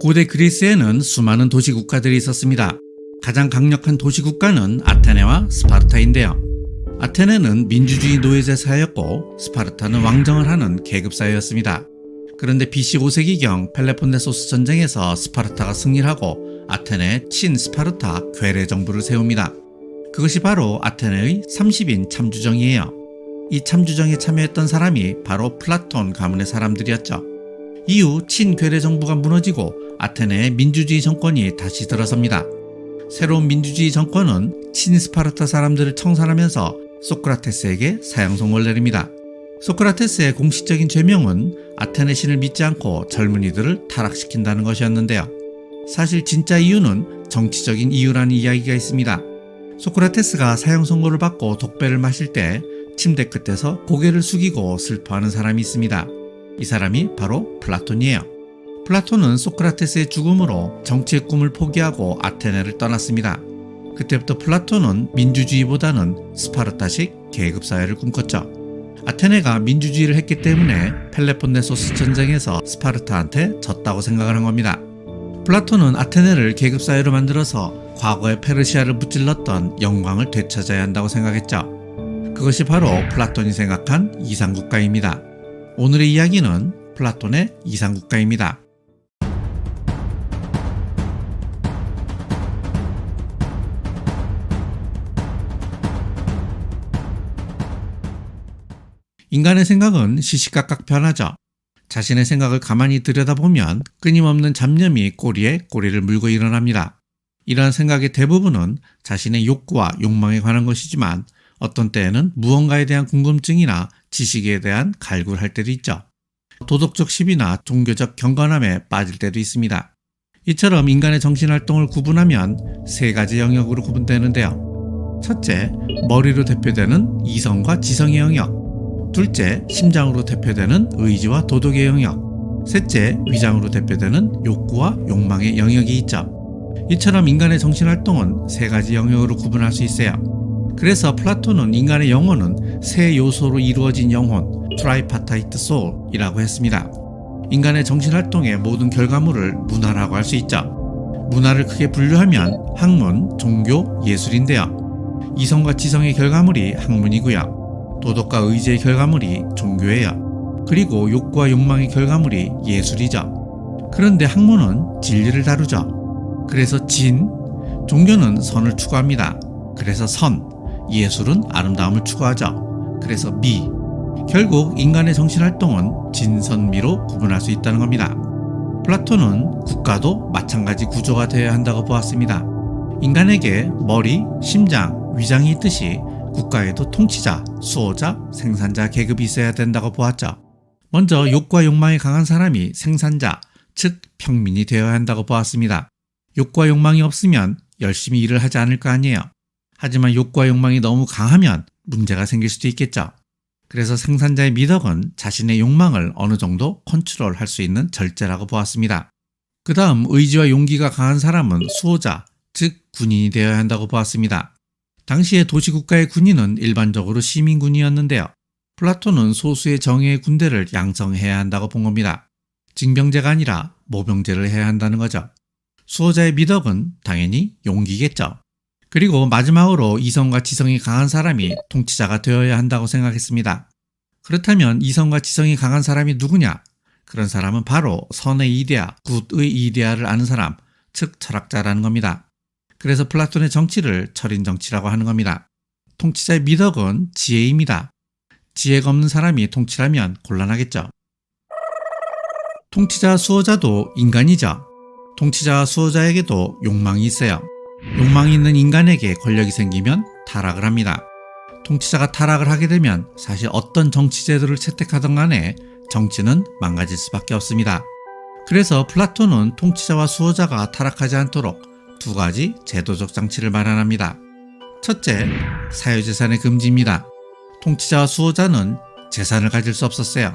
고대 그리스에는 수많은 도시국가들이 있었습니다. 가장 강력한 도시국가는 아테네와 스파르타인데요. 아테네는 민주주의 노예제 사회였고 스파르타는 왕정을 하는 계급 사회였습니다. 그런데 BC 5세기경 펠레폰네소스 전쟁에서 스파르타가 승리를 하고 아테네에 친스파르타 괴뢰 정부를 세웁니다. 그것이 바로 아테네의 30인 참주정이에요. 이 참주정에 참여했던 사람이 바로 플라톤 가문의 사람들이었죠. 이후 친괴뢰 정부가 무너지고 아테네의 민주주의 정권이 다시 들어섭니다. 새로운 민주주의 정권은 친스파르타 사람들을 청산하면서 소크라테스에게 사형선고를 내립니다. 소크라테스의 공식적인 죄명은 아테네 신을 믿지 않고 젊은이들을 타락시킨다는 것이었는데요. 사실 진짜 이유는 정치적인 이유라는 이야기가 있습니다. 소크라테스가 사형 선고를 받고 독배를 마실 때 침대 끝에서 고개를 숙이고 슬퍼하는 사람이 있습니다. 이 사람이 바로 플라톤이에요. 플라톤은 소크라테스의 죽음으로 정치의 꿈을 포기하고 아테네를 떠났습니다. 그때부터 플라톤은 민주주의보다는 스파르타식 계급사회를 꿈꿨죠. 아테네가 민주주의를 했기 때문에 펠레폰네소스 전쟁에서 스파르타한테 졌다고 생각을 한 겁니다. 플라톤은 아테네를 계급사회로 만들어서 과거의 페르시아를 무찔렀던 영광을 되찾아야 한다고 생각했죠. 그것이 바로 플라톤이 생각한 이상국가입니다. 오늘의 이야기는 플라톤의 이상국가입니다. 인간의 생각은 시시각각 변하죠. 자신의 생각을 가만히 들여다보면 끊임없는 잡념이 꼬리에 꼬리를 물고 일어납니다. 이러한 생각의 대부분은 자신의 욕구와 욕망에 관한 것이지만 어떤 때에는 무언가에 대한 궁금증이나 지식에 대한 갈구를 할 때도 있죠. 도덕적 시비나 종교적 경건함에 빠질 때도 있습니다. 이처럼 인간의 정신활동을 구분하면 세 가지 영역으로 구분되는데요. 첫째, 머리로 대표되는 이성과 지성의 영역. 둘째, 심장으로 대표되는 의지와 도덕의 영역. 셋째, 위장으로 대표되는 욕구와 욕망의 영역이 있죠. 이처럼 인간의 정신활동은 세 가지 영역으로 구분할 수 있어요. 그래서 플라톤은 인간의 영혼은 세 요소로 이루어진 영혼, 트라이파타이트 소울이라고 했습니다. 인간의 정신활동의 모든 결과물을 문화라고 할 수 있죠. 문화를 크게 분류하면 학문, 종교, 예술인데요. 이성과 지성의 결과물이 학문이고요. 도덕과 의지의 결과물이 종교예요. 그리고 욕구와 욕망의 결과물이 예술이죠. 그런데 학문은 진리를 다루죠. 그래서 진, 종교는 선을 추구합니다. 그래서 선, 예술은 아름다움을 추구하죠. 그래서 미. 결국 인간의 정신활동은 진선미로 구분할 수 있다는 겁니다. 플라톤은 국가도 마찬가지 구조가 되어야 한다고 보았습니다. 인간에게 머리, 심장, 위장이 있듯이 국가에도 통치자, 수호자, 생산자 계급이 있어야 된다고 보았죠. 먼저 욕과 욕망이 강한 사람이 생산자, 즉 평민이 되어야 한다고 보았습니다. 욕과 욕망이 없으면 열심히 일을 하지 않을 거 아니에요. 하지만 욕과 욕망이 너무 강하면 문제가 생길 수도 있겠죠. 그래서 생산자의 미덕은 자신의 욕망을 어느 정도 컨트롤 할 수 있는 절제라고 보았습니다. 그 다음 의지와 용기가 강한 사람은 수호자, 즉 군인이 되어야 한다고 보았습니다. 당시의 도시국가의 군인은 일반적으로 시민군이었는데요. 플라톤은 소수의 정예의 군대를 양성해야 한다고 본 겁니다. 징병제가 아니라 모병제를 해야 한다는 거죠. 수호자의 미덕은 당연히 용기겠죠. 그리고 마지막으로 이성과 지성이 강한 사람이 통치자가 되어야 한다고 생각했습니다. 그렇다면 이성과 지성이 강한 사람이 누구냐? 그런 사람은 바로 선의 이데아, 굿의 이데아를 아는 사람, 즉 철학자라는 겁니다. 그래서 플라톤의 정치를 철인 정치라고 하는 겁니다. 통치자의 미덕은 지혜입니다. 지혜가 없는 사람이 통치라면 곤란하겠죠. 통치자 수호자도 인간이죠. 통치자 수호자에게도 욕망이 있어요. 욕망이 있는 인간에게 권력이 생기면 타락을 합니다. 통치자가 타락을 하게 되면 사실 어떤 정치 제도를 채택하던 간에 정치는 망가질 수밖에 없습니다. 그래서 플라톤은 통치자와 수호자가 타락하지 않도록 두 가지 제도적 장치를 마련합니다. 첫째, 사유재산의 금지입니다. 통치자와 수호자는 재산을 가질 수 없었어요.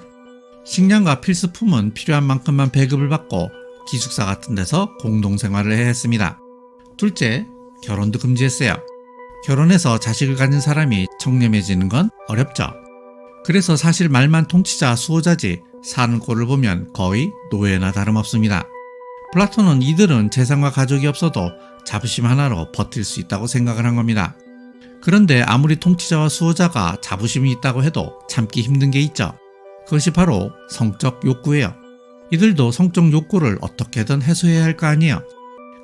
식량과 필수품은 필요한 만큼만 배급을 받고 기숙사 같은 데서 공동생활을 해야 했습니다. 둘째, 결혼도 금지했어요. 결혼해서 자식을 가진 사람이 청렴해지는 건 어렵죠. 그래서 사실 말만 통치자 수호자지 사는 꼴을 보면 거의 노예나 다름없습니다. 플라톤은 이들은 재산과 가족이 없어도 자부심 하나로 버틸 수 있다고 생각을 한 겁니다. 그런데 아무리 통치자와 수호자가 자부심이 있다고 해도 참기 힘든 게 있죠. 그것이 바로 성적 욕구예요. 이들도 성적 욕구를 어떻게든 해소해야 할 거 아니에요.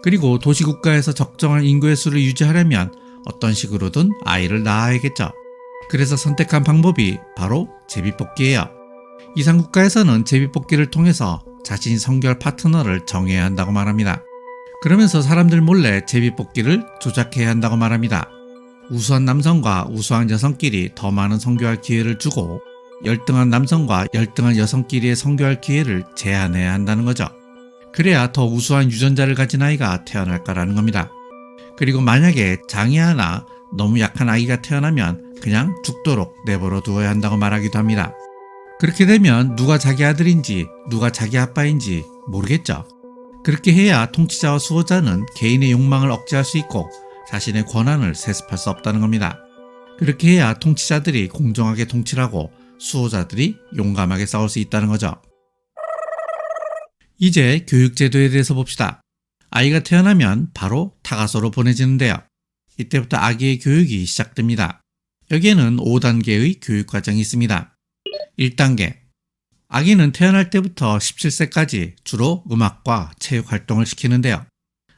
그리고 도시국가에서 적정한 인구의 수를 유지하려면 어떤 식으로든 아이를 낳아야겠죠. 그래서 선택한 방법이 바로 제비뽑기예요. 이상 국가에서는 제비뽑기를 통해서 자신이 성결 파트너를 정해야 한다고 말합니다. 그러면서 사람들 몰래 제비뽑기를 조작해야 한다고 말합니다. 우수한 남성과 우수한 여성끼리 더 많은 성교할 기회를 주고 열등한 남성과 열등한 여성끼리의 성교할 기회를 제한해야 한다는 거죠. 그래야 더 우수한 유전자를 가진 아이가 태어날 거라는 겁니다. 그리고 만약에 장이 하나 너무 약한 아이가 태어나면 그냥 죽도록 내버려 두어야 한다고 말하기도 합니다. 그렇게 되면 누가 자기 아들인지 누가 자기 아빠인지 모르겠죠. 그렇게 해야 통치자와 수호자는 개인의 욕망을 억제할 수 있고 자신의 권한을 세습할 수 없다는 겁니다. 그렇게 해야 통치자들이 공정하게 통치를 하고 수호자들이 용감하게 싸울 수 있다는 거죠. 이제 교육제도에 대해서 봅시다. 아이가 태어나면 바로 타가소로 보내지는데요. 이때부터 아기의 교육이 시작됩니다. 여기에는 5단계의 교육 과정이 있습니다. 1단계. 아기는 태어날 때부터 17세까지 주로 음악과 체육 활동을 시키는데요.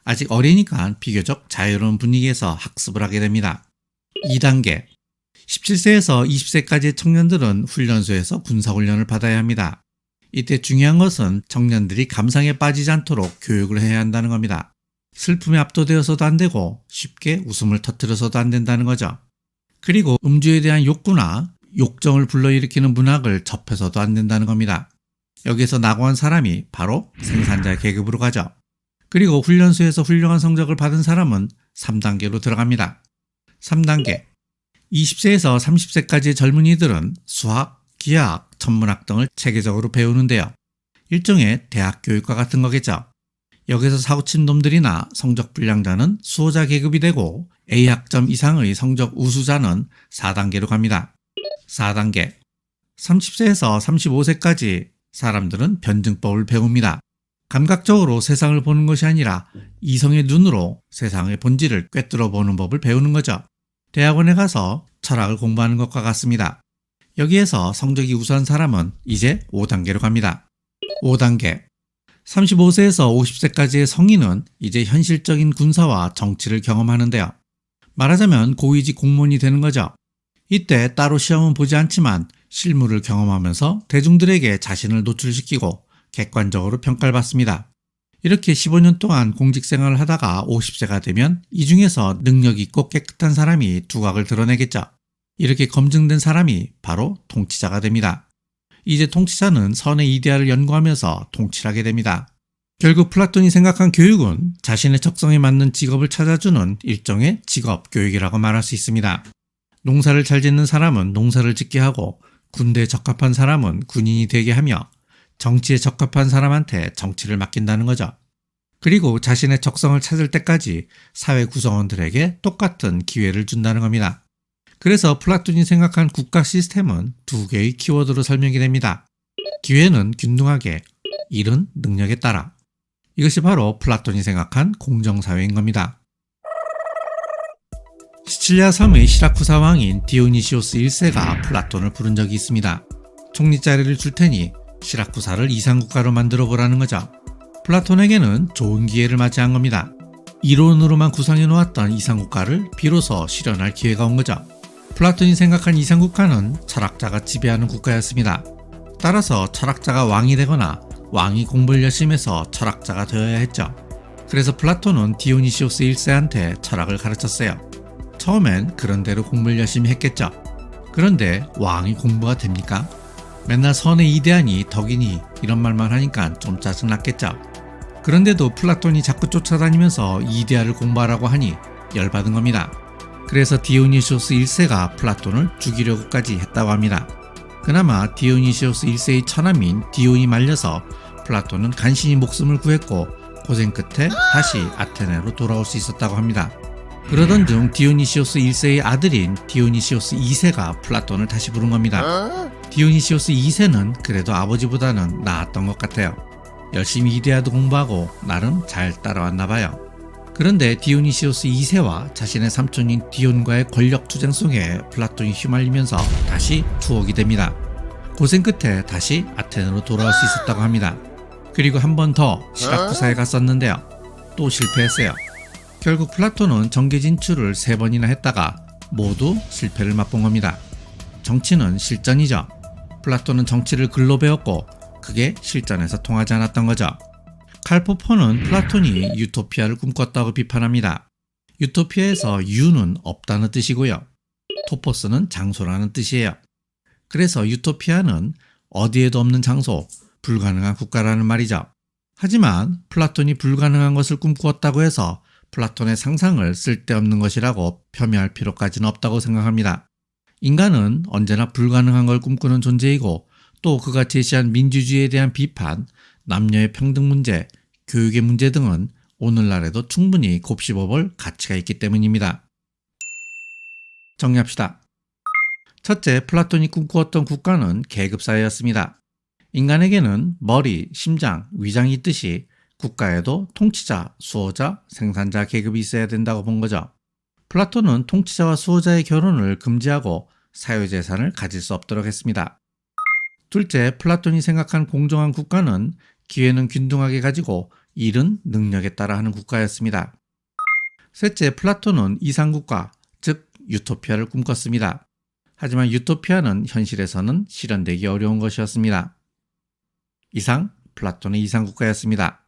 아직 어리니까 비교적 자유로운 분위기에서 학습을 하게 됩니다. 2단계. 17세에서 20세까지의 청년들은 훈련소에서 군사훈련을 받아야 합니다. 이때 중요한 것은 청년들이 감상에 빠지지 않도록 교육을 해야 한다는 겁니다. 슬픔에 압도되어서도 안 되고 쉽게 웃음을 터뜨려서도 안 된다는 거죠. 그리고 음주에 대한 욕구나 욕정을 불러일으키는 문학을 접해서도 안 된다는 겁니다. 여기에서 낙오한 사람이 바로 생산자 계급으로 가죠. 그리고 훈련소에서 훌륭한 성적을 받은 사람은 3단계로 들어갑니다. 3단계. 20세에서 30세까지의 젊은이들은 수학, 기하학, 천문학 등을 체계적으로 배우는데요. 일종의 대학 교육과 같은 거겠죠. 여기서 사고친 놈들이나 성적 불량자는 수호자 계급이 되고 A학점 이상의 성적 우수자는 4단계로 갑니다. 4단계. 30세에서 35세까지 사람들은 변증법을 배웁니다. 감각적으로 세상을 보는 것이 아니라 이성의 눈으로 세상의 본질을 꿰뚫어 보는 법을 배우는 거죠. 대학원에 가서 철학을 공부하는 것과 같습니다. 여기에서 성적이 우수한 사람은 이제 5단계로 갑니다. 5단계. 35세에서 50세까지의 성인은 이제 현실적인 군사와 정치를 경험하는데요. 말하자면 고위직 공무원이 되는 거죠. 이때 따로 시험은 보지 않지만 실무를 경험하면서 대중들에게 자신을 노출시키고 객관적으로 평가를 받습니다. 이렇게 15년 동안 공직 생활을 하다가 50세가 되면 이 중에서 능력 있고 깨끗한 사람이 두각을 드러내겠죠. 이렇게 검증된 사람이 바로 통치자가 됩니다. 이제 통치자는 선의 이데아를 연구하면서 통치를 하게 됩니다. 결국 플라톤이 생각한 교육은 자신의 적성에 맞는 직업을 찾아주는 일종의 직업 교육이라고 말할 수 있습니다. 농사를 잘 짓는 사람은 농사를 짓게 하고 군대에 적합한 사람은 군인이 되게 하며 정치에 적합한 사람한테 정치를 맡긴다는 거죠. 그리고 자신의 적성을 찾을 때까지 사회 구성원들에게 똑같은 기회를 준다는 겁니다. 그래서 플라톤이 생각한 국가 시스템은 두 개의 키워드로 설명이 됩니다. 기회는 균등하게, 일은 능력에 따라. 이것이 바로 플라톤이 생각한 공정사회인 겁니다. 시칠리아 섬의 시라쿠사 왕인 디오니시오스 1세가 플라톤을 부른 적이 있습니다. 총리 자리를 줄 테니 시라쿠사를 이상국가로 만들어 보라는 거죠. 플라톤에게는 좋은 기회를 맞이한 겁니다. 이론으로만 구상해 놓았던 이상국가를 비로소 실현할 기회가 온 거죠. 플라톤이 생각한 이상국가는 철학자가 지배하는 국가였습니다. 따라서 철학자가 왕이 되거나 왕이 공부를 열심히 해서 철학자가 되어야 했죠. 그래서 플라톤은 디오니시오스 1세한테 철학을 가르쳤어요. 처음엔 그런 대로 공부를 열심히 했겠죠. 그런데 왕이 공부가 됩니까? 맨날 선의 이대하니 덕이니 이런 말만 하니까 좀 짜증났겠죠. 그런데도 플라톤이 자꾸 쫓아다니면서 이데아를 공부하라고 하니 열받은 겁니다. 그래서 디오니시오스 1세가 플라톤을 죽이려고까지 했다고 합니다. 그나마 디오니시오스 1세의 처남인 디온이 말려서 플라톤은 간신히 목숨을 구했고 고생 끝에 다시 아테네로 돌아올 수 있었다고 합니다. 그러던 중 디오니시오스 1세의 아들인 디오니시오스 2세가 플라톤을 다시 부른 겁니다. 디오니시오스 2세는 그래도 아버지보다는 나았던 것 같아요. 열심히 이데아도 공부하고 나름 잘 따라왔나 봐요. 그런데 디오니시오스 2세와 자신의 삼촌인 디온과의 권력 투쟁 속에 플라톤이 휘말리면서 다시 추억이 됩니다. 고생 끝에 다시 아테네로 돌아올 수 있었다고 합니다. 그리고 한 번 더 시라쿠사에 갔었는데요. 또 실패했어요. 결국 플라톤은 정계 진출을 세 번이나 했다가 모두 실패를 맛본 겁니다. 정치는 실전이죠. 플라톤은 정치를 글로 배웠고 그게 실전에서 통하지 않았던 거죠. 칼포퍼는 플라톤이 유토피아를 꿈꿨다고 비판합니다. 유토피아에서 유는 없다는 뜻이고요. 토포스는 장소라는 뜻이에요. 그래서 유토피아는 어디에도 없는 장소, 불가능한 국가라는 말이죠. 하지만 플라톤이 불가능한 것을 꿈꾸었다고 해서 플라톤의 상상을 쓸데없는 것이라고 폄훼할 필요까지는 없다고 생각합니다. 인간은 언제나 불가능한 걸 꿈꾸는 존재이고 또 그가 제시한 민주주의에 대한 비판, 남녀의 평등 문제, 교육의 문제 등은 오늘날에도 충분히 곱씹어 볼 가치가 있기 때문입니다. 정리합시다. 첫째, 플라톤이 꿈꾸었던 국가는 계급사회였습니다. 인간에게는 머리, 심장, 위장이 있듯이 국가에도 통치자, 수호자, 생산자 계급이 있어야 된다고 본 거죠. 플라톤은 통치자와 수호자의 결혼을 금지하고 사유재산을 가질 수 없도록 했습니다. 둘째, 플라톤이 생각한 공정한 국가는 기회는 균등하게 가지고 일은 능력에 따라 하는 국가였습니다. 셋째, 플라톤은 이상국가, 즉 유토피아를 꿈꿨습니다. 하지만 유토피아는 현실에서는 실현되기 어려운 것이었습니다. 이상 플라톤의 이상국가였습니다.